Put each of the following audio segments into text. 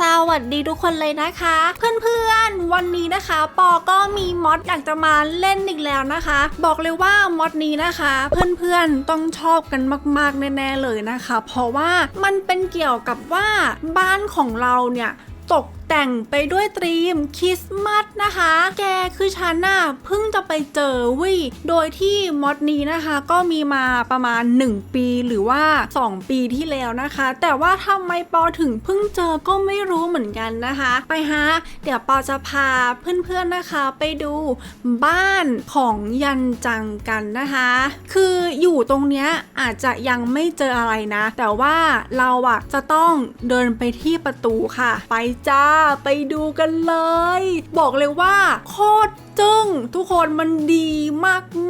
สวัสดีทุกคนเลยนะคะ เพื่อนๆ วันนี้นะคะ ปอก็มีมอดอยากจะมาเล่นอีกแล้วนะคะ บอกเลยว่ามอดนี้นะคะ เพื่อนๆต้องชอบกันมากๆแน่ๆเลยนะคะ เพราะว่ามันเป็นเกี่ยวกับว่าบ้านของเราเนี่ย แต่งไปด้วยตรีมคริสต์มาสนะคะ แกคือฉันน่ะเพิ่งจะไปเจอวิโดยที่มอดนี้นะคะก็มีมาประมาณ 1 ปีหรือว่า 2 ปีที่แล้วนะคะ แต่ว่าทำไมปอถึงเพิ่งเจอก็ไม่รู้เหมือนกันนะคะ ไปฮะเดี๋ยวปอจะพาเพื่อนๆนะคะไปดูบ้านของยันจังกันนะคะ คืออยู่ตรงเนี้ยอาจจะยังไม่เจออะไรนะ แต่ว่าเราอะจะต้องเดินไปที่ประตูค่ะ ไปจ้าไปดูกันเลย บอกเลยว่าโคตรจึ้งทุกคนมันดี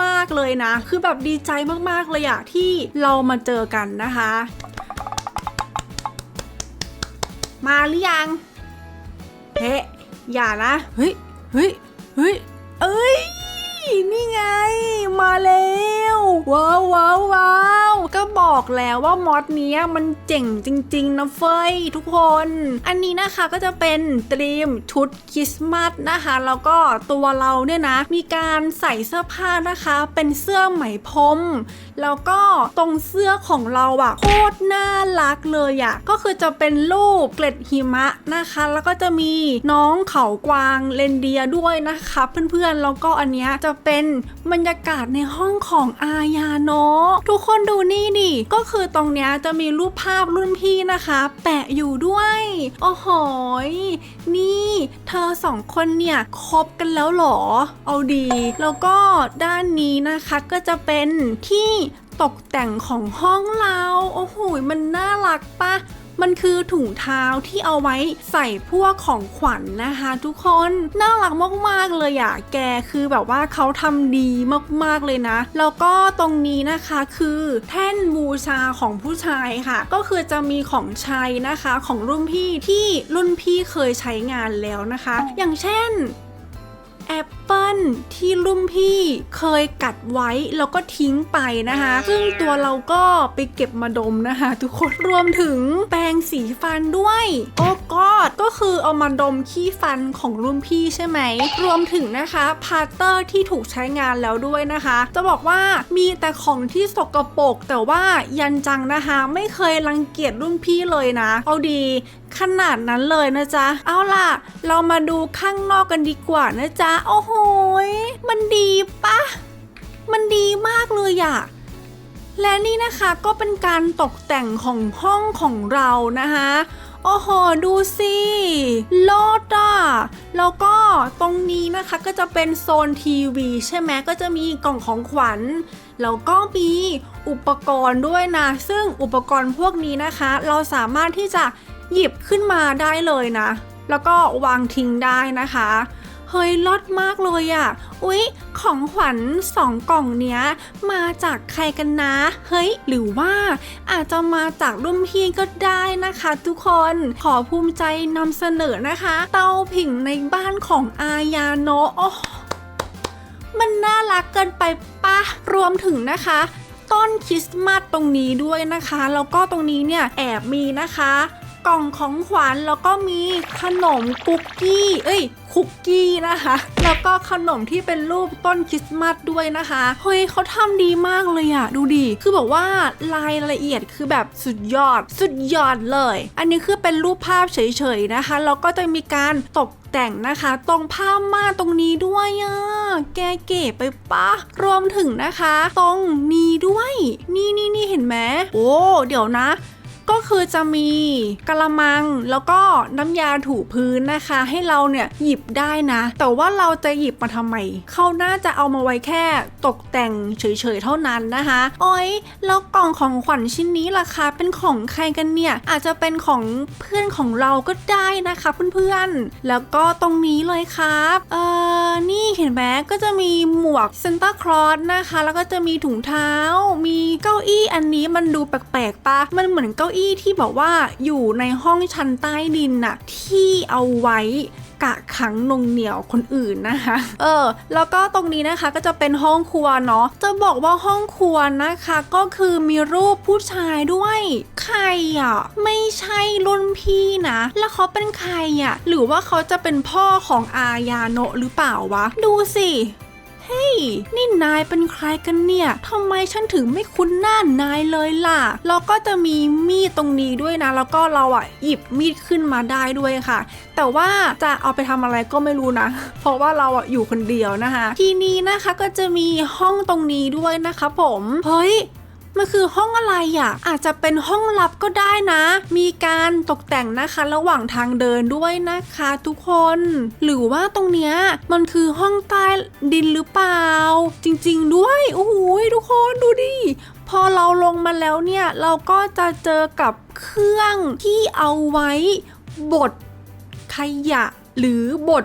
มากๆเลยนะ คือแบบดีใจมากๆเลยอะที่เรามาเจอกันนะคะ มาหรือยังเฮ้อย่านะ เฮ้ยเฮ้ยเฮ้ยเอ้ย นี่ไง มาแล้วว้าวว้าวว้าวก็บอกแล้วว่ามอดเนี้ยมันเจ๋งจริง ๆ นะเฟยทุกคน อันนี้นะคะก็จะเป็นตรีมชุดคริสต์มาสนะคะ แล้วก็ตัวเราเนี่ยนะ มีการใส่เสื้อผ้านะคะ เป็นเสื้อไหมพรมแล้วก็ตรงเสื้อของเราอะโคตรน่ารักเลยอะก็คือจะเป็นรูปเกล็ดหิมะนะคะ แล้วก็จะมีน้องเขากวางเรนเดียด้วยนะคะ เพื่อนๆแล้วก็อันเนี้ยจะเป็นบรรยากาศในห้องของอาญาโนะทุกคนดูนี่ดิ ก็คือตรงเนี้ยจะมีรูปภาพรุ่นพี่นะคะ แปะอยู่ด้วย โอ้โหนี่ เธอสองคนเนี่ยคบกันแล้วหรอ เอาดี แล้วก็ด้านนี้นะคะก็จะเป็นที่ตกแต่งของห้องเรา โอ้โห มันน่ารักปะ มันคือถุงเท้าที่เอาไว้ใส่พวกของขวัญนนะคะทุกคนน่ารักมากๆเลยอะแกคือแบบว่าเขาทำดีมากๆเลยนะ แล้วก็ตรงนี้นะคะคือแท่นบูชาของผู้ชายค่ะ ก็คือจะมีของใช้นะคะของรุ่นพี่ที่รุ่นพี่เคยใช้งานแล้วนะคะ อย่างเช่นแอปปิลที่รุ่มพี่เคยกัดไว้แล้วก็ทิ้งไปนะคะ ซึ่งตัวเราก็ไปเก็บมาดมนะคะ ทุกคนรวมถึงแปรงสีฟันด้วย โอ้กอดก็คือเอามาดมขี้ฟันของรุ่นพี่ใช่ไหม รวมถึงนะคะพาร์เตอร์ที่ถูกใช้งานแล้วด้วยนะคะ จะบอกว่ามีแต่ของที่สกปรกแต่ว่ายันจังนะคะ ไม่เคยรังเกียจรุ่นพี่เลยนะ เอาดีขนาดนั้นเลยนะจ๊ะ เอาล่ะ เรามาดูข้างนอกกันดีกว่านะจ๊ะ โอ้โหยมันดีปะมันดีมากเลยอะและนี่นะคะก็เป็นการตกแต่งของห้องของเรานะคะโอ้โห ดูสิโลดอะแล้วก็ตรงนี้นะคะก็จะเป็นโซนทีวี ใช่ไหมก็จะมีกล่องของขวัญ แล้วก็มีอุปกรณ์ด้วยนะ ซึ่งอุปกรณ์พวกนี้นะคะ เราสามารถที่จะหยิบขึ้นมาได้เลยนะ แล้วก็วางทิ้งได้นะคะ เฮ้ยลดมากเลยอะ่ะ อุ๊ย ของขวัญสองกล่องเนี้ย มาจากใครกันนะ เฮ้ย หรือว่าอาจจะมาจากรุ่นพี่ก็ได้นะคะทุกคน ขอภูมิใจนำเสนอนะคะ เตาผิงในบ้านของอายาโนะโอ้มันน่ารักเกินไปปะรวมถึงนะคะต้นคริสต์มาสตรงนี้ด้วยนะคะ แล้วก็ตรงนี้เนี่ยแอบมีนะคะ กล่องของขวัญแล้วก็มีขนมคุกกี้ เอ้ย คุกกี้นะคะ แล้วก็ขนมที่เป็นรูปต้นคริสต์มาสด้วยนะคะ เฮ้ยเขาทำดีมากเลยอะดูดิ คือแบบว่ารายละเอียดคือแบบสุดยอด สุดยอดเลย อันนี้คือเป็นรูปภาพเฉยๆนะคะ แล้วก็จะมีการตกแต่งนะคะ ตรงผ้าม่านตรงนี้ด้วยอะแกเก๋ไปปะรวมถึงนะคะ ตรงนี้ด้วย นี่นี่นี่เห็นไหมโอ้ เดี๋ยวนะ ก็คือจะมีกระมังแล้วก็น้ำยาถูพื้นนะคะ ให้เราเนี่ยหยิบได้นะ แต่ว่าเราจะหยิบมาทำไมเขาน่าจะเอามาไว้แค่ตกแต่งเฉยๆเท่านั้นนะคะโอ้ยแล้วกล่องของขวัญชิ้นนี้ล่ะคะเป็นของใครกันเนี่ยอาจจะเป็นของเพื่อนของเราก็ได้นะคะเพื่อนๆแล้วก็ตรงนี้เลยครับเออนี่เห็นไหมก็จะมีหมวกซ a นต้าคลอสนะคะ แล้วก็จะมีถุงเท้า มีเก้าอี้อันนี้มันดูแปลกๆปะมันเหมือนเก้าอี้ที่แบบว่าอยู่ในห้องชั้นใต้ดินน่ะที่เอาไว้กะขังนงเหนียวคนอื่นนะคะ เออ แล้วก็ตรงนี้นะคะก็จะเป็นห้องครัวเนาะ จะบอกว่าห้องครัวนะคะ ก็คือมีรูปผู้ชายด้วย ใครอะ ไม่ใช่รุ่นพี่นะ แล้วเขาเป็นใครอะ หรือว่าเขาจะเป็นพ่อของอายาโนะหรือเปล่าวะ ดูสิ เฮ้ย นี่นายเป็นใครกันเนี่ยทำไมฉันถึงไม่คุ้นหน้านายเลยล่ะ แล้วก็จะมีมีดตรงนี้ด้วยนะ แล้วก็เราอะหยิบมีดขึ้นมาได้ด้วยค่ะ แต่ว่าจะเอาไปทำอะไรก็ไม่รู้นะ เพราะว่าเราอะอยู่คนเดียวนะคะ ทีนี้นะคะก็จะมีห้องตรงนี้ด้วยนะคะ ผม เฮ้ย มันคือห้องอะไรอะ อาจจะเป็นห้องลับก็ได้นะ มีการตกแต่งนะคะระหว่างทางเดินด้วยนะคะทุกคน หรือว่าตรงเนี้ยมันคือห้องใต้ดินหรือเปล่า จริงๆด้วยโอ้โหทุกคนดูดิพอเราลงมาแล้วเนี่ยเราก็จะเจอกับเครื่องที่เอาไว้บดขยะหรือบด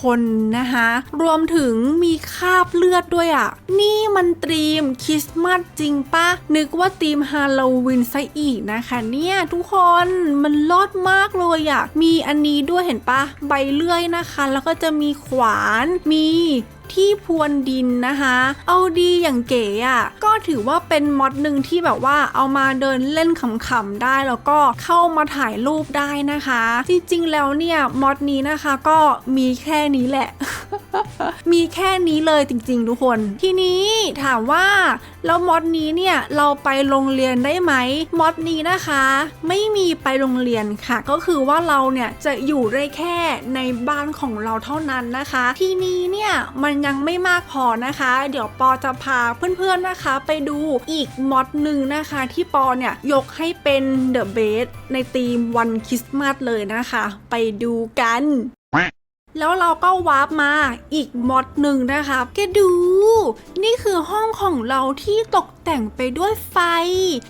คนนะคะ รวมถึงมีคราบเลือดด้วยอะ่ะ นี่มันตรีมคริสต์มาสจริงปะนึกว่าตรีมฮาโลวีนซะอีกนะคะเนี่ยทุกคนมันลอดมากเลยอะ่ะ มีอันนี้ด้วยเห็นปะใบเลื่อยนะคะ แล้วก็จะมีขวานมี ที่พรวนดินนะคะ เอาดีอย่างเก๋อะ่ะก็ถือว่าเป็นมอดหนึ่งที่แบบว่าเอามาเดินเล่นขำๆได้แล้วก็เข้ามาถ่ายรูปได้นะคะ จริงๆแล้วเนี่ยมอดนี้นะคะก็มีแค่นี้แหละ มีแค่นี้เลยจริงๆทุกคน ทีนี้ถามว่าแล้วมอดนี้เนี่ยเราไปโรงเรียนได้ไหมมอดนี้นะคะ ไม่มีไปโรงเรียนค่ะ ก็คือว่าเราเนี่ยจะอยู่ได้แค่ในบ้านของเราเท่านั้นนะคะ ทีนี้เนี่ยมันยังไม่มากพอนะคะ เดี๋ยวปอจะพาเพื่อนๆนะคะ ไปดูอีกมอดหนึ่งนะคะที่ปอเนี่ยยกให้เป็นเดอะเบสในธีมวันคริสต์มาสเลยนะคะ ไปดูกันแล้วเราก็วาร์ปมาอีกมอดหนึ่งนะคะแกดู นี่คือห้องของเราที่ตกแต่งไปด้วยไฟ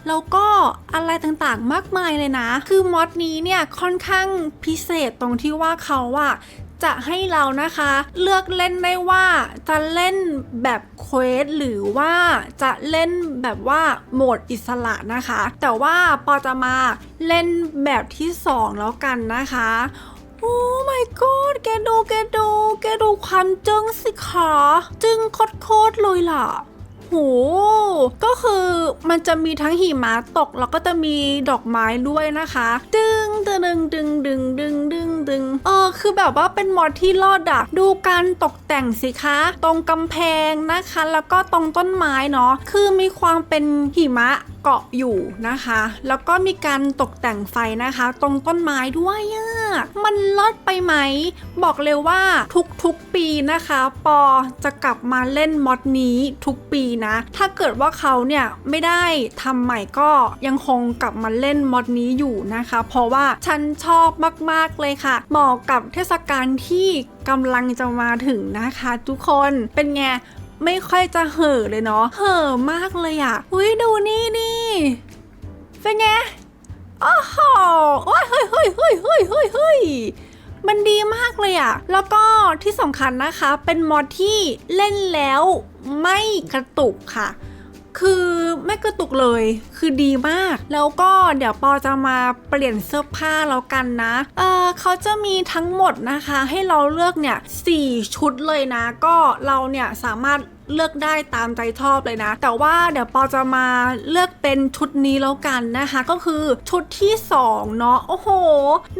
แล้วก็อะไรต่างๆมากมายเลยนะ คือมอดนี้เนี่ยค่อนข้างพิเศษตรงที่ว่าเขาอะ จะให้เรานะคะ เลือกเล่นได้ว่าจะเล่นแบบเควสหรือว่าจะเล่นแบบว่าโหมดอิสระนะคะ แต่ว่าปอจะมาเล่นแบบที่สองแล้วกันนะคะโอ้ my god แกดูแกดูแกดูความจึ้งสิคะจึ้งโคตรๆเลยล่ะ หูก็คือมันจะมีทั้งหิมะตกแล้วก็จะมีดอกไม้ด้วยนะคะ ดึงดึงดึงดึงดึงดึงดึงเออคือแบบว่าเป็นมอดที่รอดอะดูการตกแต่งสิคะ ตรงกำแพงนะคะ แล้วก็ตรงต้นไม้เนาะคือมีความเป็นหิมะเกาะอยู่นะคะ แล้วก็มีการตกแต่งไฟนะคะ ตรงต้นไม้ด้วยอะมันลดไปไหม บอกเลยว่าทุกๆปีนะคะ ปอจะกลับมาเล่นมอดนี้ทุกปีนะ ถ้าเกิดว่าเขาเนี่ยไม่ได้ทำใหม่ก็ยังคงกลับมาเล่นมอดนี้อยู่นะคะ เพราะว่าฉันชอบมากๆเลยค่ะ เหมาะกับเทศกาลที่กำลังจะมาถึงนะคะ ทุกคนเป็นไง ไม่ค่อยจะเห่อเลยเนาะ เห่อมากเลยอะ่ะอุ้ยดูนี่ดิเป็นไงโอ้โหโอ้ยเฮ้ยเฮ้ยเฮ้ยเฮ้ยเฮ้ยเฮ้ยมันดีมากเลยอะ่ะแล้วก็ที่สำคัญนะคะ เป็นมอดที่เล่นแล้วไม่กระตุกค่ะ คือไม่กระตุกเลย คือดีมาก แล้วก็เดี๋ยวปอจะมาเปลี่ยนเสื้อผ้าแล้วกันนะ เออเขาจะมีทั้งหมดนะคะ ให้เราเลือกเนี่ย4ชุดเลยนะ ก็เราเนี่ยสามารถ เลือกได้ตามใจชอบเลยนะ แต่ว่าเดี๋ยวปอจะมาเลือกเป็นชุดนี้แล้วกันนะคะ ก็คือชุดที่ 2 เนาะโอ้โห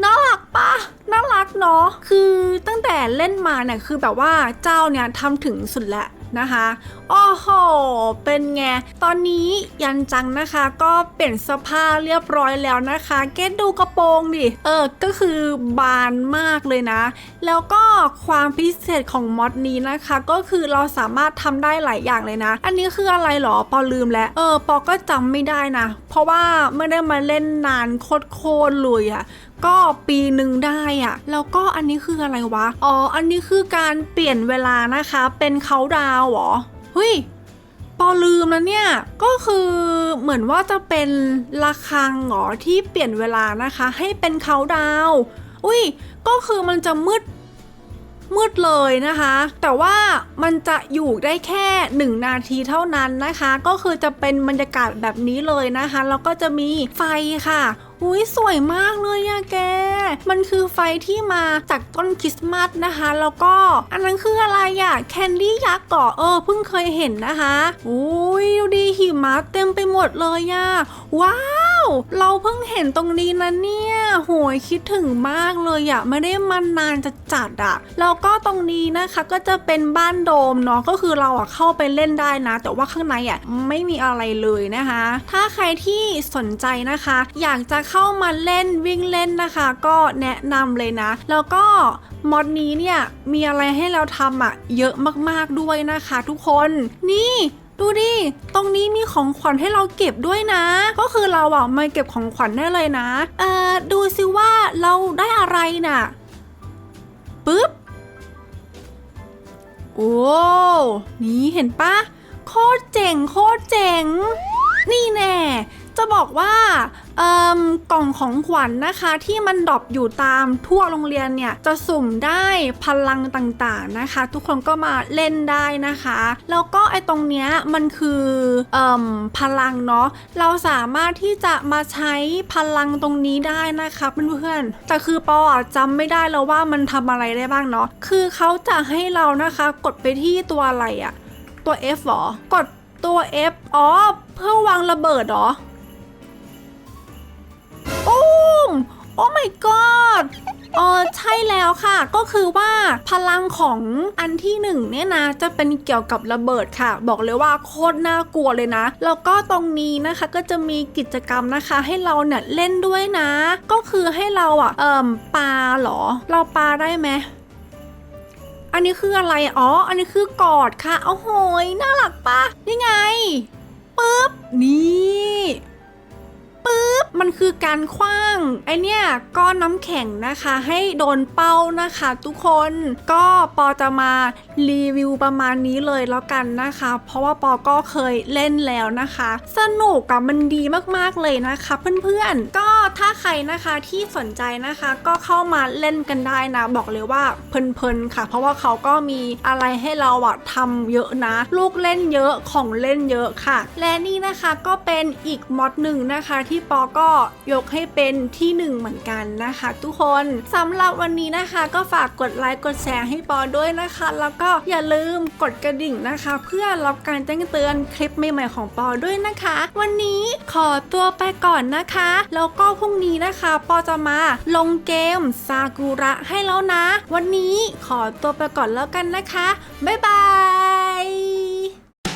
น่ารักปะน่ารักเนาะคือตั้งแต่เล่นมาเนี่ยคือแบบว่าเจ้าเนี่ยทำถึงสุดแล้ว นะคะโอ้โห เป็นไง ตอนนี้ยันจังนะคะก็เปลี่ยนเสื้อผ้าเรียบร้อยแล้วนะคะเกดดูกระโปรงดิ เออ ก็คือบานมากเลยนะ แล้วก็ความพิเศษของมอดนี้นะคะ ก็คือเราสามารถทำได้หลายอย่างเลยนะ อันนี้คืออะไรหรอ ปอลืมแล้ว เออ ปอก็จำไม่ได้นะ เพราะว่าไม่ได้มาเล่นนานโคตรๆเลยอะก็ปีหนึ่งได้อะแล้วก็อันนี้คืออะไรวะ อ๋อ อันนี้คือการเปลี่ยนเวลานะคะ เป็นเขาดาวเหรอ เฮ้ยปอลืมแล้วเนี่ย ก็คือเหมือนว่าจะเป็นระฆังเหรอที่เปลี่ยนเวลานะคะ ให้เป็นเขาดาว อุ้ย ก็คือมันจะมืดมืดเลยนะคะ แต่ว่ามันจะอยู่ได้แค่ 1 นาทีเท่านั้นนะคะ ก็คือจะเป็นบรรยากาศแบบนี้เลยนะคะ แล้วก็จะมีไฟค่ะ อุ้ยสวยมากเลยอะแก มันคือไฟที่มาจากต้นคริสต์มาสนะคะ แล้วก็อันนั้นคืออะไรอะแคนดี้ยักษ์ก่อเออเพิ่งเคยเห็นนะคะอุ้ยดูดีหิมะเต็มไปหมดเลยอะว้าวเราเพิ่งเห็นตรงนี้นะเนี่ยโหยคิดถึงมากเลยอะไม่ได้มานานจะจัดอะแล้วก็ตรงนี้นะคะก็จะเป็นบ้านโดมเนาะก็คือเราอะเข้าไปเล่นได้นะ แต่ว่าข้างในอะไม่มีอะไรเลยนะคะ ถ้าใครที่สนใจนะคะ อยากจะเข้ามาเล่นวิ่งเล่นนะคะ ก็แนะนำเลยนะ แล้วก็มอดนี้เนี่ยมีอะไรให้เราทำอะเยอะมากๆด้วยนะคะทุกคนนี่ดูดิ ตรงนี้มีของขวัญให้เราเก็บด้วยนะ ก็คือเราอะมาเก็บของขวัญได้เลยนะ เอ่อ ดูสิว่าเราได้อะไรน่ะ ปึ๊บ โอ้ นี่เห็นปะ โคตรเจ๋ง โคตรเจ๋ง นี่แน่ จะบอกว่ากล่องของขวัญนะคะ ที่มันดรอปอยู่ตามทั่วโรงเรียนเนี่ยจะสุ่มได้พลังต่างๆนะคะ ทุกคนก็มาเล่นได้นะคะ แล้วก็ไอ้ตรงเนี้ยมันคืออพลังเนาะเราสามารถที่จะมาใช้พลังตรงนี้ได้นะคะเพื่อนๆแต่คือปออะจำไม่ได้แล้วว่ามันทำอะไรได้บ้างเนาะคือเขาจะให้เรานะคะกดไปที่ตัวอะไรอะตัว F หรอกดตัว F อ๋อเพื่อวางระเบิดหรอ โอ้ my god เออใช่แล้วค่ะ ก็คือว่าพลังของอันที่หนึ่งเนี่ยนะ จะเป็นเกี่ยวกับระเบิดค่ะ บอกเลยว่าโคตรน่ากลัวเลยนะ แล้วก็ตรงนี้นะคะก็จะมีกิจกรรมนะคะ ให้เราเนี่ยเล่นด้วยนะ ก็คือให้เราอะเอ่มปาเหรอ เราปลาได้ไหมอันนี้คืออะไร อ๋อ อันนี้คือกอดค่ะเอาโหยน่ารักปะนี่ไงปึ๊บนี่ ปึ๊บมันคือการคว้างไอเนี่ยก้อนน้ำแข็งนะคะ ให้โดนเป้านะคะ ทุกคนก็ปอจะมารีวิวประมาณนี้เลยแล้วกันนะคะ เพราะว่าปอก็เคยเล่นแล้วนะคะ สนุกอะมันดีมากๆเลยนะคะเพื่อนๆ ก็ถ้าใครนะคะที่สนใจนะคะก็เข้ามาเล่นกันได้นะ บอกเลยว่าเพลินๆค่ะ เพราะว่าเขาก็มีอะไรให้เราอะทำเยอะนะ ลูกเล่นเยอะของเล่นเยอะค่ะ และนี่นะคะก็เป็นอีกมอดหนึ่งนะคะที่ปอก็ยกให้เป็นที่หนึ่งเหมือนกันนะคะ ทุกคนสำหรับวันนี้นะคะก็ฝากกดไลค์กดแชร์ให้ปอด้วยนะคะ แล้วก็อย่าลืมกดกระดิ่งนะคะ เพื่อรับการแจ้งเตือนคลิปใหม่ๆของปอด้วยนะคะ วันนี้ขอตัวไปก่อนนะคะแล้วก็พรุ่งนี้นะคะปอจะมาลงเกมซากุระให้แล้วนะ วันนี้ขอตัวไปก่อนแล้วกันนะคะบ๊ายบาย